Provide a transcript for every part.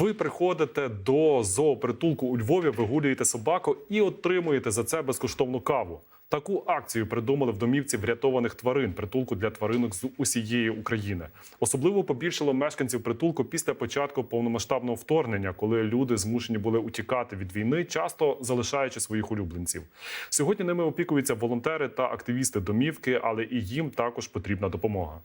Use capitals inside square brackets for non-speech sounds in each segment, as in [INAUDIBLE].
Ви приходите до зоопритулку у Львові, вигулюєте собаку і отримуєте за це безкоштовну каву. Таку акцію придумали в домівці врятованих тварин притулку для тваринок з усієї України. Особливо побільшало мешканців притулку після початку повномасштабного вторгнення, коли люди змушені були утікати від війни, часто залишаючи своїх улюбленців. Сьогодні ними опікуються волонтери та активісти домівки, але і їм також потрібна допомога.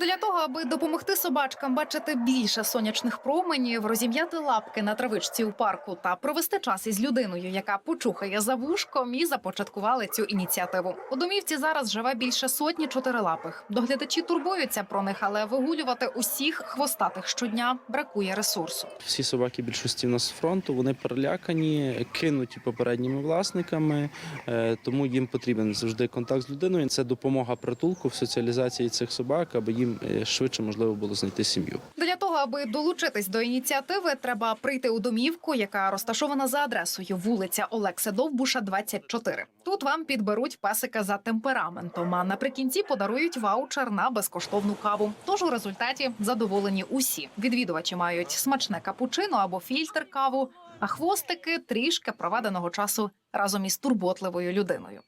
Для того, аби допомогти собачкам бачити більше сонячних променів, розім'яти лапки на травичці у парку та провести час із людиною, яка почухає за вушком, і започаткували цю ініціативу. У домівці зараз живе більше сотні чотирилапих. Доглядачі турбуються про них, але вигулювати усіх хвостатих щодня бракує ресурсу. Всі собаки більшості в нас з фронту, вони перелякані, кинуті попередніми власниками, е, тому їм потрібен завжди контакт з людиною. Це допомога притулку в соціалізації цих собак, аби їм е, швидше можливо було знайти сім'ю. Для того, аби долучитись до ініціативи, треба прийти у домівку, яка розташована за адресою вулиця Олекса Довбуша, 24. Тут вам підберуть песика за темпераментом, а наприкінці подарують ваучер на безкоштовну каву. Тож у результаті задоволені усі. Відвідувачі мають смачне капучино або фільтр каву, а хвостики трішки проведеного часу разом із турботливою людиною.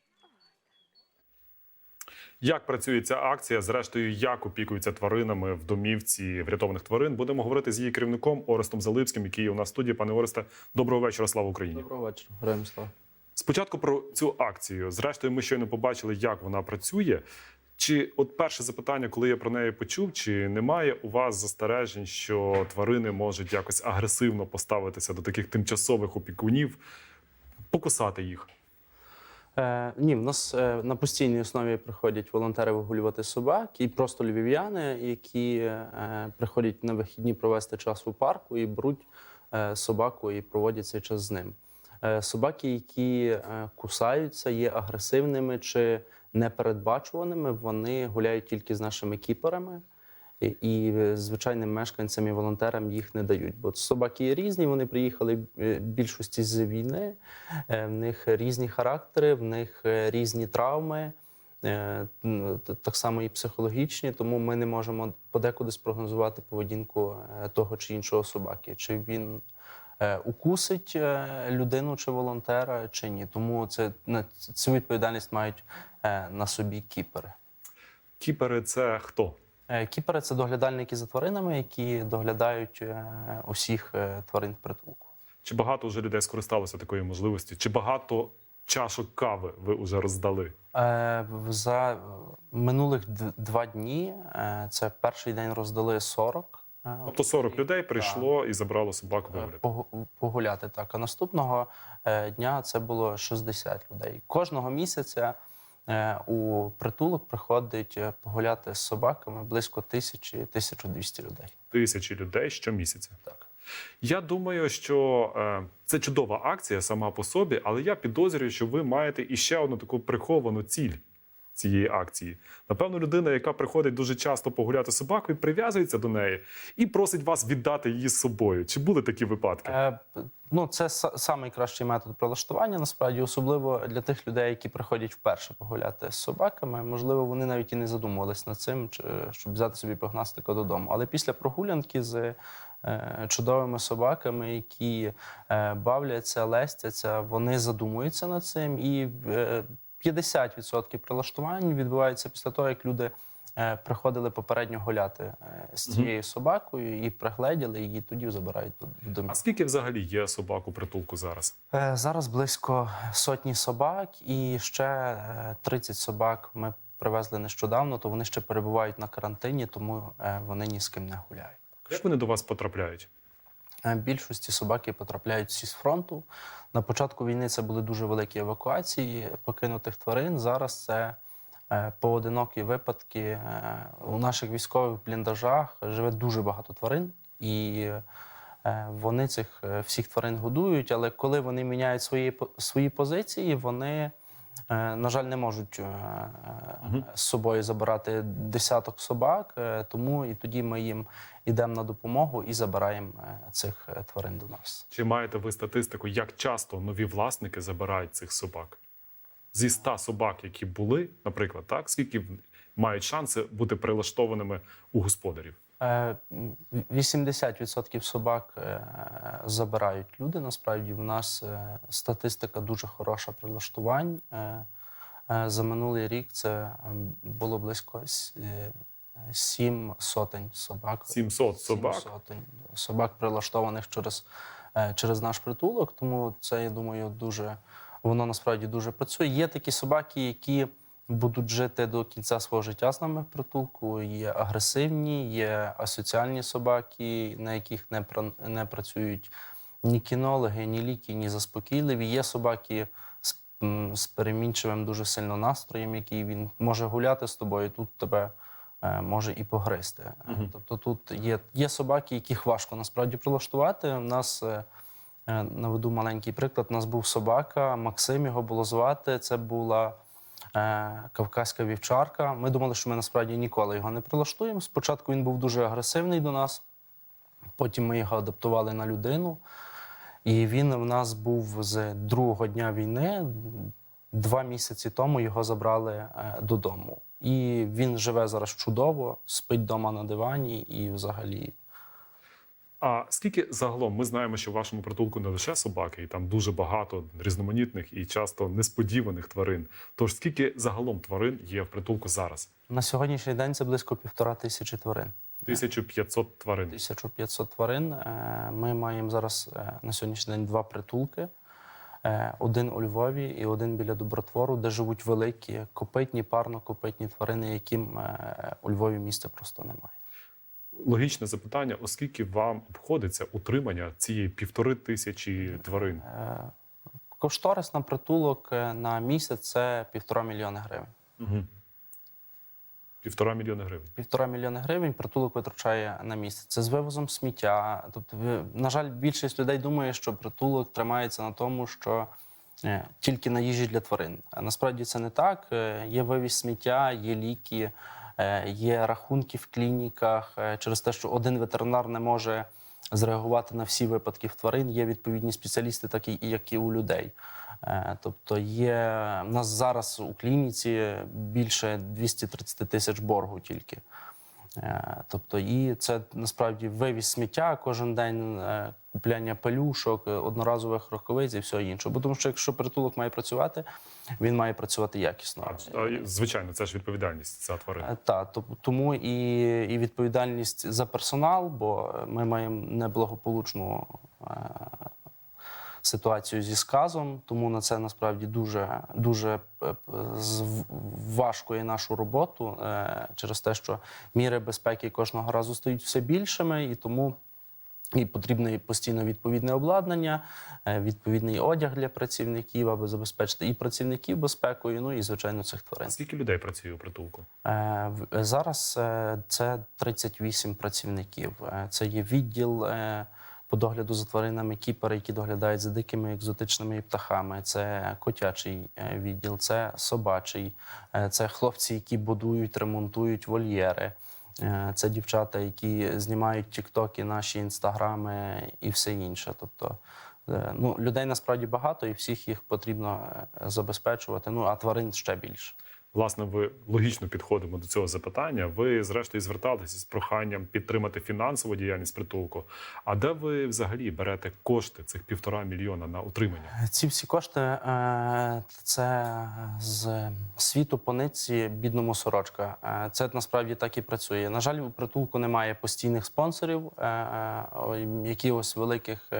Як працює ця акція? Зрештою, як опікуються тваринами в домівці врятованих тварин? Будемо говорити з її керівником Орестом Залипським, який є у нас в студії. Пане Оресте, доброго вечора. Слава Україні. Доброго вечора, героям слава. Спочатку про цю акцію. Зрештою, ми щойно побачили, як вона працює. Чи от перше запитання, коли я про неї почув, чи немає у вас застережень, що тварини можуть якось агресивно поставитися до таких тимчасових опікунів, покусати їх? Е, ні, в нас е, на постійній основі приходять волонтери вигулювати собак і просто львів'яни, які е, приходять на вихідні провести час у парку і беруть е, собаку і проводять цей час з ним. Е, собаки, які е, кусаються, є агресивними чи непередбачуваними, вони гуляють тільки з нашими кіперами. І, е, звичайним мешканцям і волонтерам їх не дають. Бо собаки є різні, вони приїхали е, більшості з війни, е, в них різні характери, в них різні травми, так само і психологічні, тому ми не можемо подекуди спрогнозувати поведінку того чи іншого собаки. Чи він укусить людину чи волонтера, чи ні. Тому це цю відповідальність мають на собі кіпери. Кіпери це хто? Е, Кіпери це доглядальники за тваринами, які доглядають е, усіх е, тварин в притулку. Чи багато вже людей скористалося такою можливістю? Чи багато чашок кави ви вже роздали? За минулих два дні це перший день роздали 40. е, Тобто 40 людей прийшло і забрало собаку е, вигляд. погуляти. Так, а наступного дня це було 60 людей. Кожного місяця у притулок приходить е, погуляти з собаками близько тисячі 1200 людей. Тисячі людей щомісяця. Так. Я думаю, що е, це чудова акція сама по собі, але я підозрюю, що ви маєте іще одну таку приховану ціль цієї акції. Напевно, людина, яка приходить дуже часто погуляти собакою, прив'язується до неї і просить вас віддати її з собою. Чи були такі випадки? Е, ну, це найкращий метод прилаштування, насправді, особливо для тих людей, які приходять вперше погуляти з собаками. Можливо, вони навіть і не задумувались над цим, щоб взяти собі погнастика додому. Але після прогулянки з е, чудовими собаками, які е, бавляться, лестяться, вони задумуються над цим. І е, 50% прилаштувань відбувається після того, як люди. е, Приходили попередньо гуляти е, з цією собакою і пригледіли її, тоді забирають в домі. А скільки взагалі є собак у притулку зараз? Е, Зараз близько сотні собак, і ще е, 30 собак ми привезли нещодавно, то вони ще перебувають на карантині, тому вони ні з ким не гуляють. Як вони до вас потрапляють? Більшості собаки потрапляють всі з фронту. На початку війни це були дуже великі евакуації покинутих тварин. Зараз це е, поодинокі випадки. Е, У наших військових бліндажах живе дуже багато тварин, і е, вони цих всіх тварин годують. Але коли вони міняють свої, свої позиції, вони. Е, На жаль, не можуть е, е, з собою забирати десяток собак, тому і тоді ми їм йдемо на допомогу і забираємо цих тварин до нас. Чи маєте ви статистику, як часто нові власники забирають цих собак? Зі 100 собак, які були, наприклад, так скільки мають шанси бути прилаштованими у господарів? Е, м, 80% собак е, забирають люди. Насправді в нас е, статистика дуже хороша прилаштувань. Е, е, За минулий рік це ем, було близько е, сім сотень собак. 700 Сім собак. сотень собак прилаштованих через, е, через наш притулок. Тому це, я думаю, дуже воно насправді дуже працює. Є такі собаки, які будуть жити до кінця свого життя з нами в притулку. Є агресивні, є асоціальні собаки, на яких не, не працюють ні кінологи, ні ліки, ні заспокійливі. Є собаки з, з перемінчивим дуже сильно настроєм, який він може гуляти з тобою. Тут тебе е, може і погризти. Е, Тобто тут є, є собаки, яких важко насправді прилаштувати. У нас е, е, наведу маленький приклад. У нас був собака, Максим його було звати. Це була кавказька вівчарка. Ми думали, що ми насправді ніколи його не прилаштуємо. Спочатку він був дуже агресивний до нас, потім ми його адаптували на людину. І він в нас був з другого дня війни. Два місяці тому його забрали е, додому. І він живе зараз чудово, спить вдома на дивані і взагалі. А скільки загалом ми знаємо, що в вашому притулку не лише собаки, і там дуже багато різноманітних і часто несподіваних тварин. Тож скільки загалом тварин є в притулку зараз? На сьогоднішній день це близько півтора тисячі тварин. 1500 тварин. 1500 тварин. Е, Ми маємо зараз е, на сьогоднішній день два притулки: Е, один у Львові і один біля Добротвору, де живуть великі копитні, парнокопитні тварини, яким у Львові місця просто немає. Логічне запитання: оскільки вам обходиться утримання цієї півтори тисячі тварин? Е, Кошторис на притулок е, на місяць це півтора мільйони гривень. Угу. Півтора мільйони гривень. Півтора мільйони гривень притулок витрачає на місяць. Це з вивозом сміття. Тобто, на жаль, більшість людей думає, що притулок тримається на тому, що е, тільки на їжі для тварин. А насправді це не так. Є вивіз сміття, є ліки, є рахунки в клініках. Е, Через те, що один ветеринар не може зреагувати на всі випадки в тварин. Є відповідні спеціалісти, такі як і у людей. Е, Тобто є в нас зараз у клініці більше 230 тисяч боргу тільки. Е, Тобто, і це насправді вивіз сміття кожен день, е, купляння пелюшок, е, одноразових рукавиць і все інше. Бо тому що якщо притулок має працювати, він має працювати якісно. А, звичайно, це ж відповідальність за тварин. Та то- тому і, і відповідальність за персонал, бо ми маємо неблагополучну ситуацію зі сказом, тому на це насправді дуже дуже е, важко є нашу роботу е, через те, що міри безпеки кожного разу стають все більшими, і тому. І потрібно і постійно відповідне обладнання, е, відповідний одяг для працівників, аби забезпечити і працівників безпекою, ну і звичайно цих тварин. Скільки людей працює у притулку? Е, Зараз е, це 38 працівників. Е, Це є відділ е, по догляду за тваринами, кіпери, які доглядають за дикими екзотичними птахами. Це котячий е, відділ, це собачий, е, це хлопці, які будують, ремонтують вольєри. Е, Це дівчата, які знімають тіктоки, наші інстаграми і все інше. Тобто ну, людей насправді багато, і всіх їх потрібно забезпечувати. Ну а тварин ще більше. Власне, ви логічно підходимо до цього запитання. Ви, зрештою, зверталися з проханням підтримати фінансову діяльність притулку. А де ви взагалі берете кошти цих півтора мільйона на утримання? Ці всі кошти е, це з світу по нитці бідному сорочка. Е, Це насправді так і працює. На жаль, у притулку немає постійних спонсорів, е, якихось великих.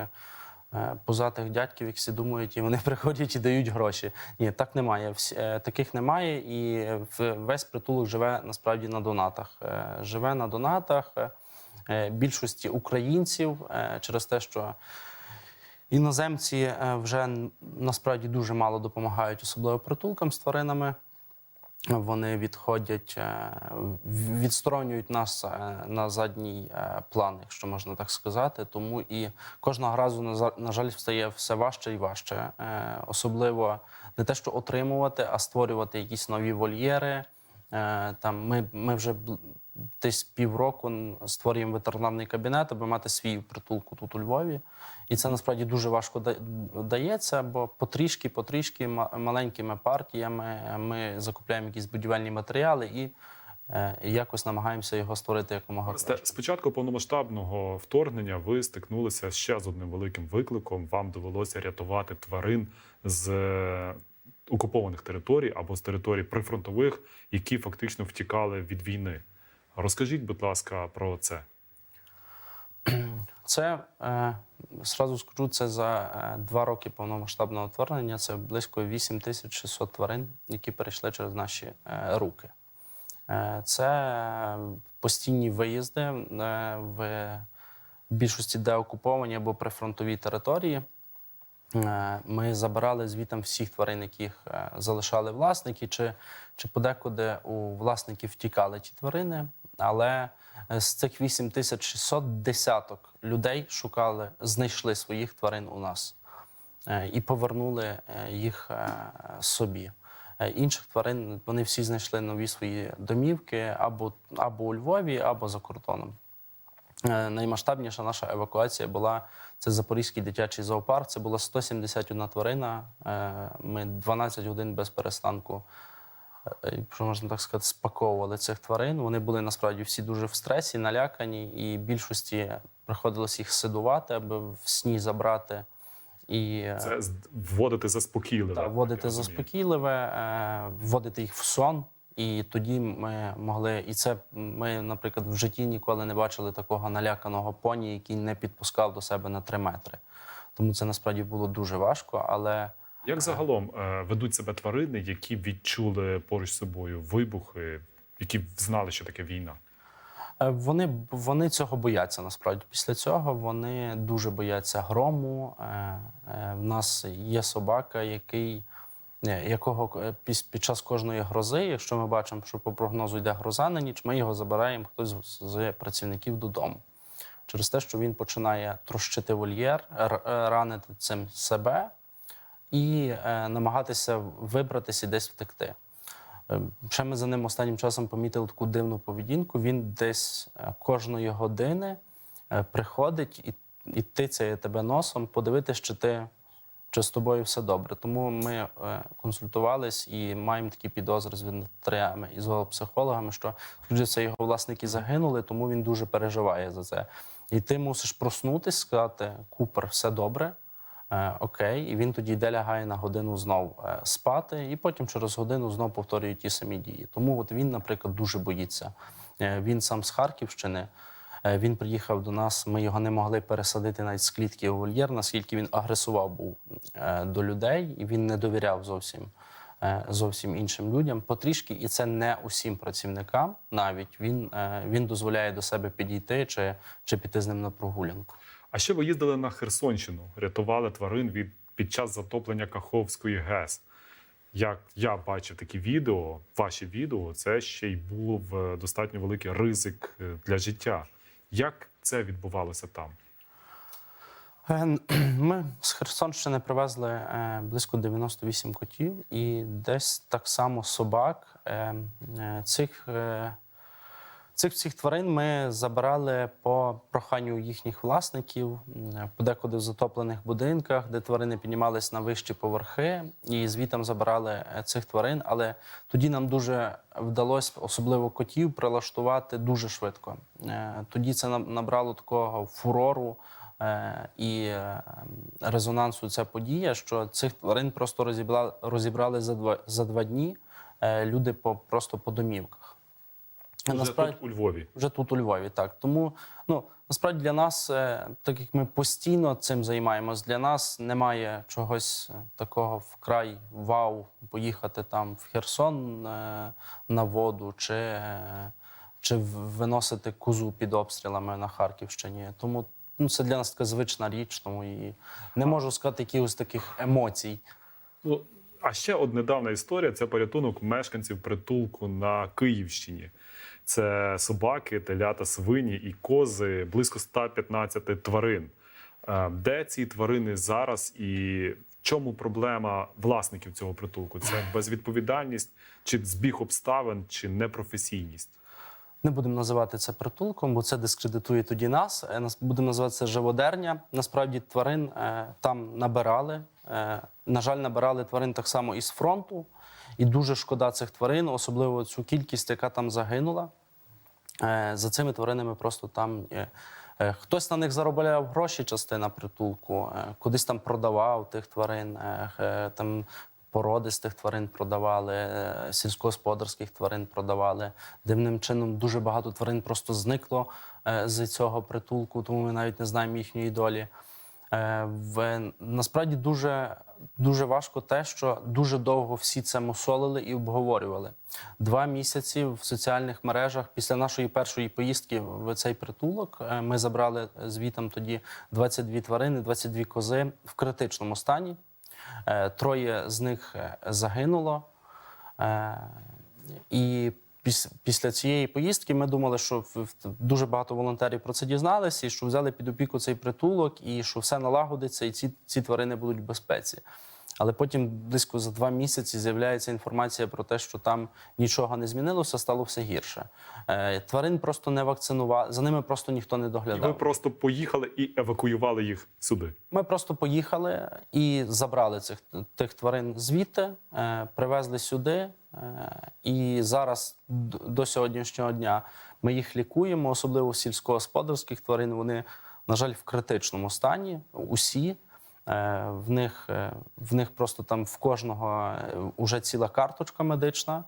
Е, Позатих дядьків, які всі думають, і вони [LAUGHS] приходять і дають гроші. Ні, так немає. Е, Таких немає, і весь притулок живе насправді на донатах. Е, Живе на донатах більшості українців через те, що Іноземці вже насправді дуже мало допомагають, особливо притулкам з тваринами. Вони відходять, е, відсторонюють нас е, на задній е, план, якщо можна так сказати. Тому і кожного разу, на жаль, стає все важче і важче. Особливо не те, що отримувати, а створювати якісь нові вольєри. Там ми, ми вже десь півроку створюємо ветеринарний кабінет, аби мати свій притулку тут у Львові. І це насправді дуже важко дається, бо потрішки, потрішки ма- маленькими партіями ми закупляємо якісь будівельні матеріали і е, якось намагаємося його створити якомога краще. Спочатку повномасштабного вторгнення ви стикнулися ще з одним великим викликом. Вам довелося рятувати тварин з е, окупованих територій або з територій прифронтових, які фактично втікали від війни. Розкажіть, будь ласка, про це. [CLEARS THROAT] Це е, зразу скажу, це за е, два роки повномасштабного вторгнення. Це близько 8600 тварин, які перейшли через наші е, руки. Е, це е, постійні виїзди е, в більшості деокуповані або прифронтові території. Е, Ми забирали звітам всіх тварин, яких е, залишали власники, чи, чи подекуди у власників втікали ті тварини. Але е, з цих 8600 десяток людей шукали, знайшли своїх тварин у нас е, і повернули е, їх е, собі. Е, Інших тварин вони всі знайшли нові свої домівки або, або у Львові, або за кордоном. Е, Наймасштабніша наша евакуація була це Запорізький дитячий зоопарк. Це була 171 тварина. Е, Ми 12 годин без перестанку, е, якщо можна так сказати, спаковували цих тварин. Вони були насправді всі дуже в стресі, налякані, і більшості приходилось їх сидувати, аби в сні забрати. І е, Це вводити заспокійливе. так, вводити заспокійливе, е, вводити їх в сон. І тоді ми могли, і це ми, наприклад, в житті ніколи не бачили такого наляканого поні, який не підпускав до себе на три метри. Тому це насправді було дуже важко, але Як загалом е, ведуть себе тварини, які відчули поруч з собою вибухи, які знали, що таке війна? Е, Вони, вони цього бояться насправді. Після цього вони дуже бояться грому. Е, В нас є собака, який, якого під час кожної грози, якщо ми бачимо, що по прогнозу йде гроза на ніч, ми його забираємо хтось з- працівників додому. Через те, що він починає трощити вольєр, ранити цим себе і е, намагатися вибратися і десь втекти. Е, Ще ми за ним останнім часом помітили таку дивну поведінку. Він десь е, кожної години приходить і, і тицяє тебе носом, подивитися, чи ти чи з тобою все добре. Тому ми консультувались і маємо такі підозри з ветеринарами і з зоопсихологами, що це його власники загинули, тому він дуже переживає за це. І ти мусиш проснутись, сказати: Купер, все добре. Е, окей, і він тоді йде лягає на годину знов е, спати, і потім через годину знов повторює ті самі дії. Тому от він, наприклад, дуже боїться. Е, він сам з Харківщини. Він приїхав до нас. Ми його не могли пересадити навіть з клітки у вольєр, наскільки він агресував був до людей, і він не довіряв зовсім. Зовсім іншим людям потрішки, і це не усім працівникам. Навіть він, він дозволяє до себе підійти чи, чи піти з ним на прогулянку. А ще ви їздили на Херсонщину, рятували тварин від під час затоплення Каховської ГЕС. Як я бачив такі відео, ваші відео, це ще й був е, достатньо великий ризик е, для життя. Як це відбувалося там? Е, [CLEARS THROAT] Ми з Херсонщини привезли близько 98 котів і десь так само собак. Цих, цих всіх тварин ми забирали по проханню їхніх власників, подекуди в затоплених будинках, де тварини піднімались на вищі поверхи, і звітом забирали е, цих тварин. Але тоді нам дуже вдалося, особливо котів, прилаштувати дуже швидко. Е, Тоді це набрало такого фурору. Е, і резонансу ця подія, що цих тварин просто розібрали, за два за два дні. Люди по просто по домівках. Вже Насправді тут у Львові. вже тут у Львові, так тому ну насправді для нас, е, так як ми постійно цим займаємось, для нас немає чогось е, такого вкрай вау, поїхати там в Херсон е, на воду, чи, чи виносити козу під обстрілами на Харківщині. Тому ну, це для нас така звична річ, тому і не можу сказати якихось таких емоцій. Ну, а ще от недавна історія це порятунок мешканців притулку на Київщині. Це собаки, телята, свині і кози, близько 115 тварин. Е, Де ці тварини зараз і в чому проблема власників цього притулку? Це [LAUGHS] безвідповідальність, чи збіг обставин, чи непрофесійність? Не будемо називати це притулком, бо це дискредитує тоді нас. Е, нас- Будемо називати це живодерня. Насправді тварин е, там набирали. На жаль, набирали тварин так само із фронту. І дуже шкода цих тварин, особливо цю кількість, яка там загинула. Е, За цими тваринами просто там е, е, хтось на них заробляв гроші, частина притулку, кудись там продавав тих тварин, там породи там породистих тварин продавали, сільськогосподарських тварин продавали. Дивним чином дуже багато тварин просто зникло з цього притулку, тому ми навіть не знаємо їхньої долі. Е, В насправді дуже, дуже важко те, що дуже довго всі це мусолили і обговорювали. Два місяці в соціальних мережах після нашої першої поїздки в цей притулок е, ми забрали звітом тоді 22 тварини, 22 кози в критичному стані. Е, Троє з них загинуло. І після цієї поїздки ми думали, що дуже багато волонтерів про це дізналися, і що взяли під опіку цей притулок, і що все налагодиться, і ці, ці тварини будуть в безпеці. Але потім, близько за два місяці, з'являється інформація про те, що там нічого не змінилося, стало все гірше. Е, Тварин просто не вакцинували, за ними просто ніхто не І ви просто поїхали і евакуювали їх сюди. Ми просто поїхали і забрали цих тих тварин звідти, е, привезли сюди. Е, і зараз до сьогоднішнього дня ми їх лікуємо, особливо сільськогосподарських тварин. Вони, на жаль, в критичному стані. Усі. Е, В них, е, в них просто там в кожного вже ціла карточка медична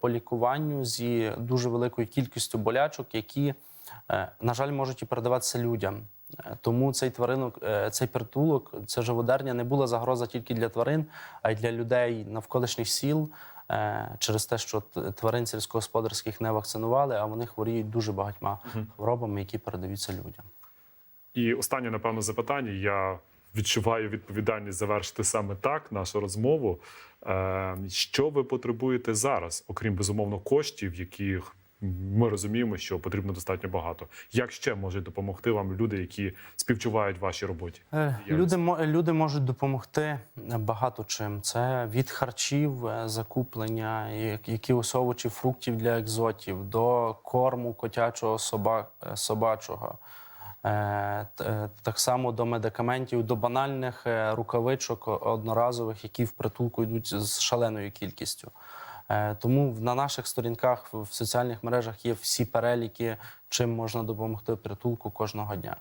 по лікуванню зі дуже великою кількістю болячок, які, на жаль, можуть і передаватися людям. Тому цей тваринок, цей притулок, ця живодерня не була загроза тільки для тварин, а й для людей навколишніх сіл через те, що тварин сільськогосподарських не вакцинували, а вони хворіють дуже багатьма хворобами, які передаються людям. І останнє, напевно, запитання. Я відчуваю відповідальність завершити саме так нашу розмову. Е, Що ви потребуєте зараз, окрім безумовно коштів, яких ми розуміємо, що потрібно достатньо багато. Як ще можуть допомогти вам люди, які співчувають вашій роботі? Е, Люди, люди можуть допомогти багато чим. Це від харчів, е, закуплення, як- якихось овочів, фруктів для екзотів, до корму котячого е, собачого. Так само до медикаментів, до банальних рукавичок одноразових, які в притулку йдуть з шаленою кількістю. Е, Тому на наших сторінках в в соціальних мережах є всі переліки, чим можна допомогти притулку кожного дня.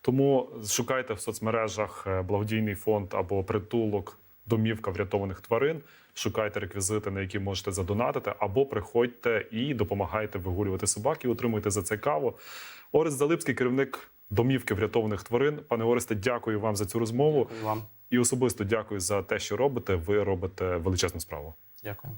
Тому шукайте в соцмережах е, благодійний фонд або притулок домівка врятованих тварин. Шукайте реквізити, на які можете задонатити, або приходьте і допомагайте вигулювати собак і отримуйте за це каву. Орест Залипський, керівник домівки врятованих тварин. Пане Оресте, дякую вам за цю розмову Дякую вам. і особисто дякую за те, що робите. Ви робите величезну справу. Дякую.